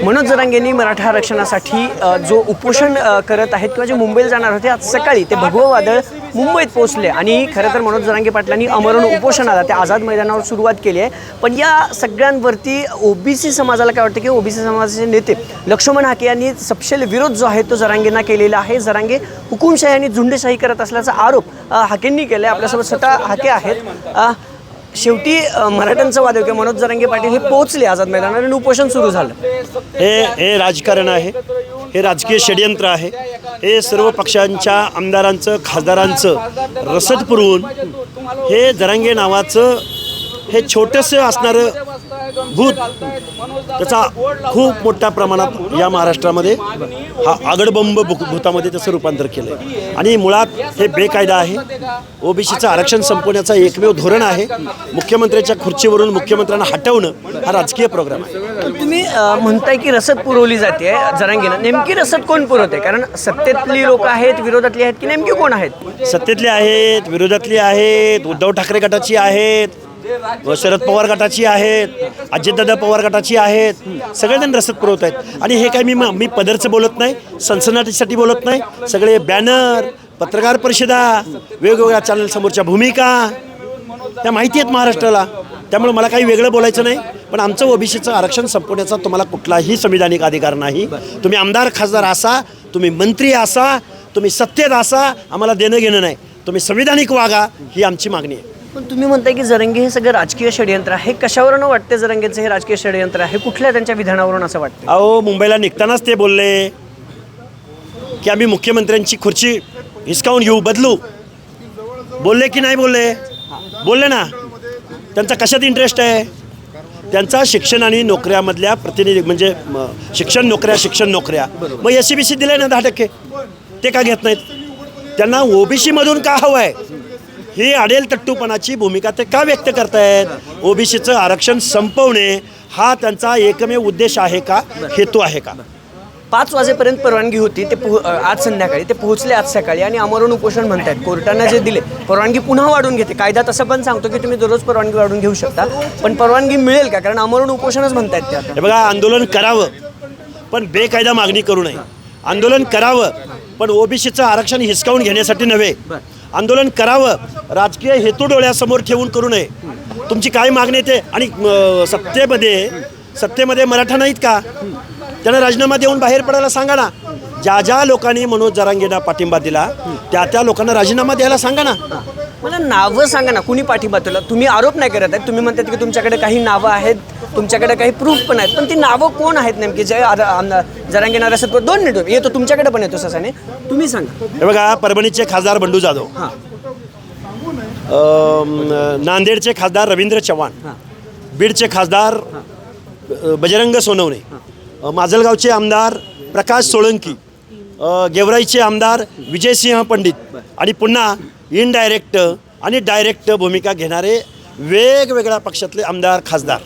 मनोज जरांगेंनी मराठा आरक्षणासाठी जो उपोषण करत आहेत किंवा जे मुंबईला जाणार होते आज सकाळी ते भगवं वादळ मुंबईत पोहोचले. आणि खरं तर मनोज जरांगे पाटलांनी अमरण उपोषणाला त्या आझाद मैदानावर सुरुवात केली आहे. पण या सगळ्यांवरती ओबीसी समाजाला काय वाटतं की ओबीसी समाजाचे नेते लक्ष्मण हाके यांनी सपशेल विरोध जो आहे तो जरांगेंना केलेला आहे. जरांगे हुकुमशाही आणि झुंडशाही करत असल्याचा आरोप हाकेंनी केला आहे आपल्यासोबत स्वतः हाके आहेत. शेवटी अ, मराठ्यांचं वादळ किंवा मनोज जरांगे पाटील हे पोहोचले आझाद मैदानावर आणि उपोषण सुरू झालं. हे हे राजकारण आहे हे राजकीय षडयंत्र आहे हे सर्व पक्षांच्या आमदारांचं खासदारांचं रसद पुरवून हे जरांगे नावाचं हे छोटंसं असणारं भूत त्याचा खूप मोठ्या प्रमाणात या महाराष्ट्रामध्ये हा आगडबंब भूतामध्ये त्याचं रूपांतर केलं आहे आणि मुळात हे बेकायदा आहे. ओबीसीचं आरक्षण संपवण्याचा एकमेव धोरण आहे. मुख्यमंत्र्याच्या खुर्चीवरून मुख्यमंत्र्यांना हटवणं हा राजकीय प्रोग्राम आहे. तुम्ही म्हणताय की रसद पुरवली जाते जरांगीला नेमकी रसद कोण पुरवते? कारण सत्तेतली लोक आहेत विरोधातली आहेत की नेमकी कोण आहेत? सत्तेतले आहेत विरोधातली आहेत उद्धव ठाकरे गटाची आहेत. शरद पवार गटाची आहेत अजितदादा पवार गटाची आहेत सगळेजण रसद पुरवत आहेत. आणि हे काय मी मी पदरचं बोलत नाही सनसनाटीसाठी बोलत नाही सगळे बॅनर पत्रकार परिषदा वेगवेगळ्या चॅनल समोरच्या भूमिका त्या माहिती आहेत महाराष्ट्राला. त्यामुळे मला काही वेगळं बोलायचं नाही पण आमचं ओबीसीचं आरक्षण संपवण्याचा तुम्हाला कुठलाही संविधानिक अधिकार नाही. तुम्ही आमदार खासदार असा तुम्ही मंत्री असा तुम्ही सत्तेत असा आम्हाला देणं घेणं नाही. तुम्ही संविधानिक वागा ही आमची मागणी आहे. पण तुम्ही म्हणताय की जरंगे हे सगळं राजकीय षडयंत्र आहे. कशावरून वाटते जरंगेचं हे राजकीय षडयंत्र आहे? कुठल्या त्यांच्या विधानावरून असं वाटतं अहो मुंबईला निघतानाच ते बोलले की आम्ही मुख्यमंत्र्यांची खुर्ची हिसकावून घेऊ बदलू. बोलले की नाही बोलले? बोलले ना. त्यांचा कशात इंटरेस्ट आहे? त्यांचा शिक्षण आणि नोकऱ्यामधल्या प्रतिनिधी म्हणजे शिक्षण नोकऱ्या शिक्षण नोकऱ्या. मग एस सी बी सी दिले ना दहा टक्के? ते का घेत नाहीत? त्यांना ओबीसीमधून का हवं आहे ही अडेल तट्टूपणाची भूमिका ते का व्यक्त करतायत? ओबीसीचं आरक्षण संपवणे हा त्यांचा एकमेव उद्देश आहे का? हेतू आहे का? पाच वाजेपर्यंत परवानगी होती ते पोह- आज संध्याकाळी ते पोहोचले आज सकाळी आणि अमरण उपोषण म्हणतायत. कोर्टानं जे दिले परवानगी पुन्हा वाढून घेते. कायदा तसं पण सांगतो की तुम्ही दररोज परवानगी वाढून घेऊ शकता पण परवानगी मिळेल का? कारण अमरण उपोषणच म्हणतायत ते आता. हे बघा आंदोलन करावं पण बेकायदा मागणी करू नये. आंदोलन करावं पण ओबीसीचं आरक्षण हिसकावून घेण्यासाठी नव्हे. आंदोलन करावं. राजकीय हेतू डोळ्यासमोर ठेवून करू नये. तुमची काय मागणी येते ते? आणि सत्तेमध्ये सत्तेमध्ये मराठा नाहीत का? त्यांना राजीनामा देऊन बाहेर पडायला सांगा ना. ज्या ज्या लोकांनी मनोज जरांगेंना पाठिंबा दिला त्या त्या लोकांना राजीनामा द्यायला सांगा ना. मला नावं सांगा ना कुणी पाठिंबा तुला तुम्ही आरोप नाही करत आहेत. तुम्ही म्हणतात की तुमच्याकडे काही नावं आहेत तुमच्याकडे काही प्रूफ पण आहेत. पण ती नावं कोण आहेत नेमकी? जे जरांगेना रसद दोन मिनिट येतो तुमच्याकडे पण येतो ससाने. तुम्ही सांगा. हे बघा परभणीचे खासदार बंडू जाधव. हां. नांदेडचे खासदार रवींद्र चव्हाण. हां. बीडचे खासदार अ, बजरंग सोनवणे. अ, माजलगावचे आमदार प्रकाश सोळंकी. अ, गेवराईचे आमदार विजयसिंह पंडित. आणि पुन्हा इनडायरेक्ट आणि डायरेक्ट भूमिका घेणारे वेगवेगळ्या पक्षातले आमदार खासदार.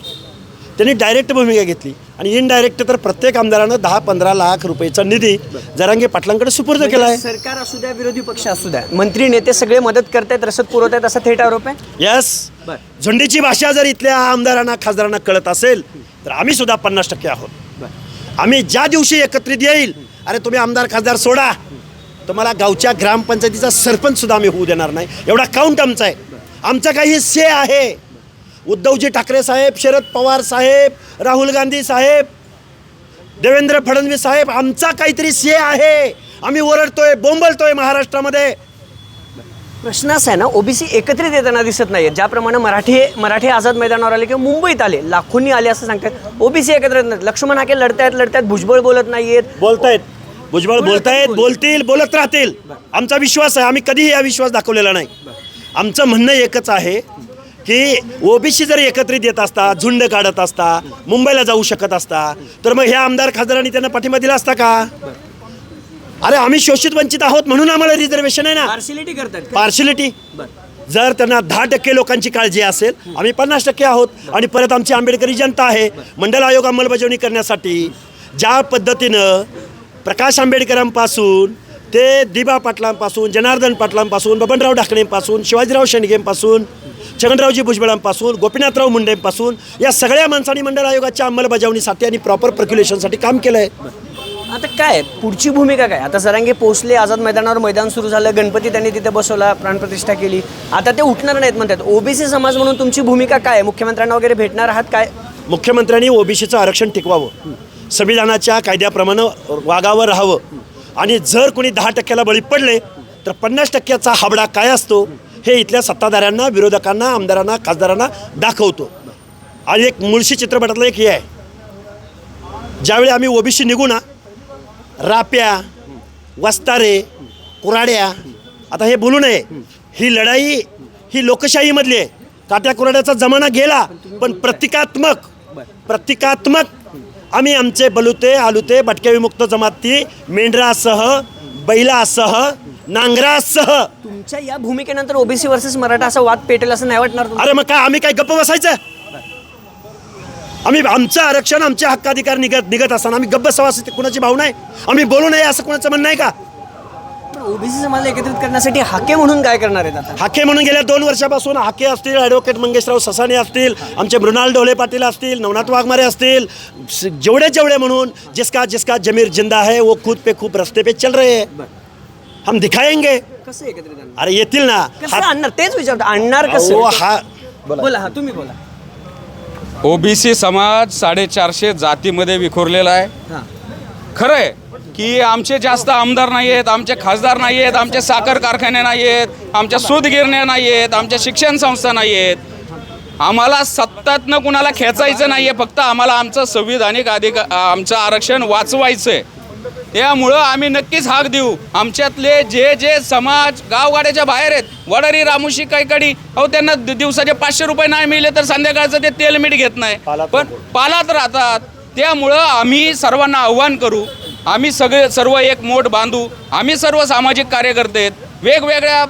त्यांनी डायरेक्ट भूमिका घेतली. आणि इनडायरेक्ट तर प्रत्येक आमदारानं दहा पंधरा लाख रुपयेचा निधी जरांगे पाटलांकडे सुपूर्द केला आहे सरकार असू द्या विरोधी पक्ष असू द्या मंत्री नेते सगळे मदत करतायत रसद पुरवत आहेत असा थेट आरोप आहे? यस. झुंडीची भाषा जर इथल्या आमदारांना खासदारांना कळत असेल तर आम्ही सुद्धा पन्नास टक्के आहोत. आम्ही ज्या दिवशी एकत्रित येईल अरे तुम्ही आमदार खासदार सोडा तुम्हाला गावच्या ग्रामपंचायतीचा सरपंच सुद्धा आम्ही होऊ देणार नाही. एवढा काउंट आमचा आहे. आमचा काही से आहे. उद्धवजी ठाकरे साहेब शरद पवार साहेब राहुल गांधी साहेब देवेंद्र फडणवीस साहेब आमचा काहीतरी से आहे. आम्ही ओरडतोय बोंबलतोय महाराष्ट्रामध्ये. प्रश्न असा आहे ना ओबीसी एकत्रित येताना दिसत नाहीये. ज्याप्रमाणे मराठी मराठी आझाद मैदानावर आले किंवा मुंबईत आले लाखोंनी आले असं सांगतात. ओबीसी एकत्रित लक्ष्मण हाके लढतायत लढतायत भुजबळ बोलत नाहीयेत. बोलतायत. भुजबळ बोलतायत बोलतील बोलत राहतील. आमचा विश्वास आहे. आम्ही कधीही हा विश्वास दाखवलेला नाही. आमचं म्हणणं एकच आहे की ओबीसी जर एकत्रित येत असता झुंड काढत असता मुंबईला जाऊ शकत असता तर मग ह्या आमदार खासदारांनी त्यांना पाठिंबा दिला असता का? अरे आम्ही शोषित वंचित आहोत म्हणून आम्हाला रिझर्वेशन आहे ना. पार्सिलिटी करतात पार्शिलिटी. जर त्यांना दहा टक्के लोकांची काळजी असेल आम्ही पन्नास टक्के आहोत. आणि परत आमची आंबेडकरी जनता आहे. मंडल आयोग अंमलबजावणी करण्यासाठी ज्या पद्धतीनं प्रकाश आंबेडकरांपासून ते दिबा पाटलांपासून जनार्दन पाटलांपासून बबनराव ढाकणेंपासून शिवाजीराव शेंडगेंपासून छगनरावजी भुजबळांपासून गोपीनाथराव मुंडेंपासून या सगळ्या माणसांनी मंडळ आयोगाच्या अंमलबजावणीसाठी आणि प्रॉपर प्रक्युलेशनसाठी काम केलं आहे आता काय पुढची भूमिका काय? आता सरांगे पोचले आझाद मैदानावर मैदान सुरू झालं गणपती त्यांनी तिथे बसवला प्राणप्रतिष्ठा केली. आता ते उठणार नाहीत म्हणतात. ओबीसी समाज म्हणून तुमची भूमिका काय? मुख्यमंत्र्यांना वगैरे भेटणार आहात काय? मुख्यमंत्र्यांनी ओबीसीचं आरक्षण टिकवावं. संविधानाच्या कायद्याप्रमाणे वागावं राहावं. आणि जर कोणी दहा टक्क्याला बळी पडले तर पन्नास टक्क्याचा हाबडा काय असतो हे इथल्या सत्ताधाऱ्यांना विरोधकांना आमदारांना खासदारांना दाखवतो. आणि एक मुळशी चित्रपटातलं एक हे आहे. ज्यावेळी आम्ही ओबीसी निघू ना राप्या वस्तारे कुराड्या आता हे बोलू नये ही लढाई ही लोकशाहीमधली आहे. काट्या कुराड्याचा जमाना गेला पण प्रतिकात्मक प्रतिकात्मक आम्ही आमचे बलुते आलुते भटक्या विमुक्त जमाती मेंढरासह बैलासह नांगरासह. तुमच्या या भूमिकेनंतर ओबीसी वर्सेस मराठा असा वाद पेटेल असं नाही वाटणार तुम्हाला? अरे मग काय आम्ही काय गप्प बसायचं? आम्ही आमचं आरक्षण आमचे हक्काधिकार निघत निघत असताना आम्ही गप्प ते कुणाची भावना आहे? आम्ही बोलू नये असं कुणाचं म्हणणं आहे का? ओबीसी समाजाला एकत्रित करण्यासाठी हाके म्हणून काय करणार आहेत आता? हाके म्हणून गेल्या दोन वर्षापासून हाके असतील ॲडव्होकेट मंगेशराव ससाने असतील आमचे मृणाल ढोले पाटील असतील नवनाथ वाघमारे असतील स- जेवढे जेवढे म्हणून जिसका जिसका जमीर जिंदा है वो खुद पे खूप रस्ते पे चल रहे हैं। हम दिखाएंगे। कसं एकत्रित आणणार? अरे येतील ना। कसं हा- आणणार? तेच विचारतो आणणार अहो, कसं? हा बोला हा तुम्ही बोला. ओबीसी समाज साडेचारशे जातीमध्ये विखुरलेला आहे. हां. खरं आहे. की आमचे जास्त आमदार नाही आहेत आमचे खासदार नाही आहेत आमचे साखर कारखाने नाही आहेत आमच्या सूत गिरण्या नाही आहेत आमच्या शिक्षण संस्था नाही आहेत. आम्हाला सत्तातनं कुणाला खेचायचं नाही आहे फक्त आम्हाला आमचं संविधानिक अधिकार आमचं आरक्षण वाचवायचं आहे त्यामुळं आम्ही नक्कीच हाक देऊ. आमच्यातले जे जे समाज गावगाड्याच्या बाहेर आहेत वडारी रामुशी कैकडी अहो त्यांना दिवसाचे पाचशे रुपये नाही मिळले तर संध्याकाळचं ते तेल मीठ घेत नाही. पण पालात राहतात. त्यामुळं आम्ही सर्वांना आव्हान करू आम्ही सगळे सर्व एक मोठ बांधू आम्ही सर्व सामाजिक कार्यकर्ते आहेत. वेगवेगळ्या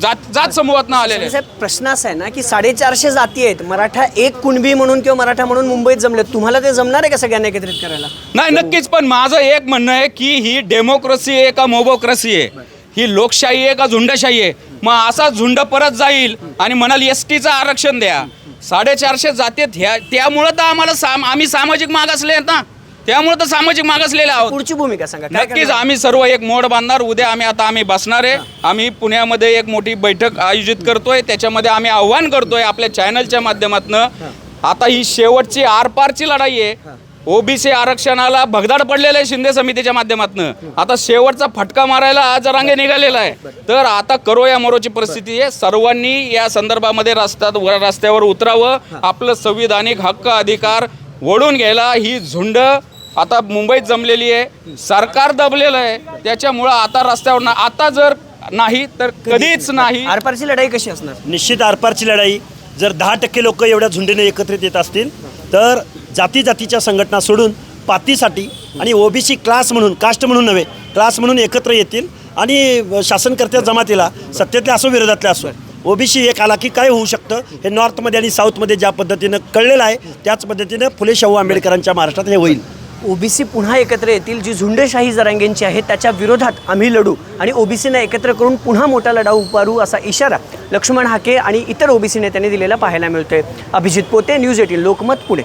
जात जात समूहातनं आलेले. साहेब प्रश्न असा आहे ना की साडेचारशे जाती आहेत. मराठा एक कुणबी म्हणून किंवा मराठा म्हणून मुंबईत जमले तुम्हाला ते जमणार आहे का सगळ्यांना एकत्रित करायला? नाही नक्कीच पण माझं एक म्हणणं आहे की ही डेमोक्रेसी आहे का मोबोक्रेसी आहे? ही लोकशाही आहे का झुंडशाही आहे? मग असा झुंड परत जाईल आणि म्हणाल एस टीचं आरक्षण द्या. साडेचारशे जातीत ह्या त्यामुळं तर आम्हाला साम आम्ही सामाजिक मागासले आहेत ना. त्यामुळं तर सामाजिक मागासलेले आहोत. पुढची भूमिका सांगा. काय नक्कीच करणार? आम्ही सर्व एक मोड बांधणार. उद्या आम्ही आता आम्ही बसणार आहे. आम्ही पुण्यामध्ये एक मोठी बैठक आयोजित करतोय. त्याच्यामध्ये आम्ही आव्हान करतोय आपल्या चॅनलच्या माध्यमातून. आता ही शेवटची आरपारची लढाई आहे. ओबीसी आरक्षणाला भगदाड पडलेलं आहे शिंदे समितीच्या माध्यमातून. आता शेवटचा फटका मारायला आज रांगे निघालेला आहे. तर आता करो या मरोची परिस्थिती आहे. सर्वांनी या संदर्भामध्ये रस्त्यात वर- रस्त्यावर उतरावं. आपलं संविधानिक हक्क अधिकार ओढून घ्यायला ही झुंड आता मुंबईत जमलेली आहे. सरकार दबलेलं आहे. त्याच्यामुळं आता रस्त्यावर ना आता जर नाही तर कधीच नाही. आरपारची लढाई कशी असणार? निश्चित आरपारची लढाई. जर दहा टक्के लोक एवढ्या झुंडीने एकत्रित येत असतील तर जाती जातीच्या संघटना सोडून पातीसाठी आणि ओबीसी क्लास म्हणून कास्ट म्हणून नव्हे क्लास म्हणून एकत्र येतील आणि शासनकर्त्या जमातीला सत्तेतल्या असो विरोधातल्या असो. ओबीसी एक आला की काय होऊ शकतं? हे नॉर्थमध्ये आणि साऊथमध्ये ज्या पद्धतीनं कळलेलं आहे त्याच पद्धतीनं फुले शाहू आंबेडकरांच्या महाराष्ट्रात हे होईल. ओबीसी पुन्हा एकत्र येतील जी झुंडेशाही जरांगेंची आहे त्याच्या विरोधात आम्ही लढू. आणि ओबीसीना एकत्र करून पुन्हा मोठा लढा उभारू असा इशारा लक्ष्मण हाके आणि इतर ओबीसी नेत्यांनी दिलेला पाहायला मिळतोय. अभिजित पोते न्यूज एटीन लोकमत पुणे.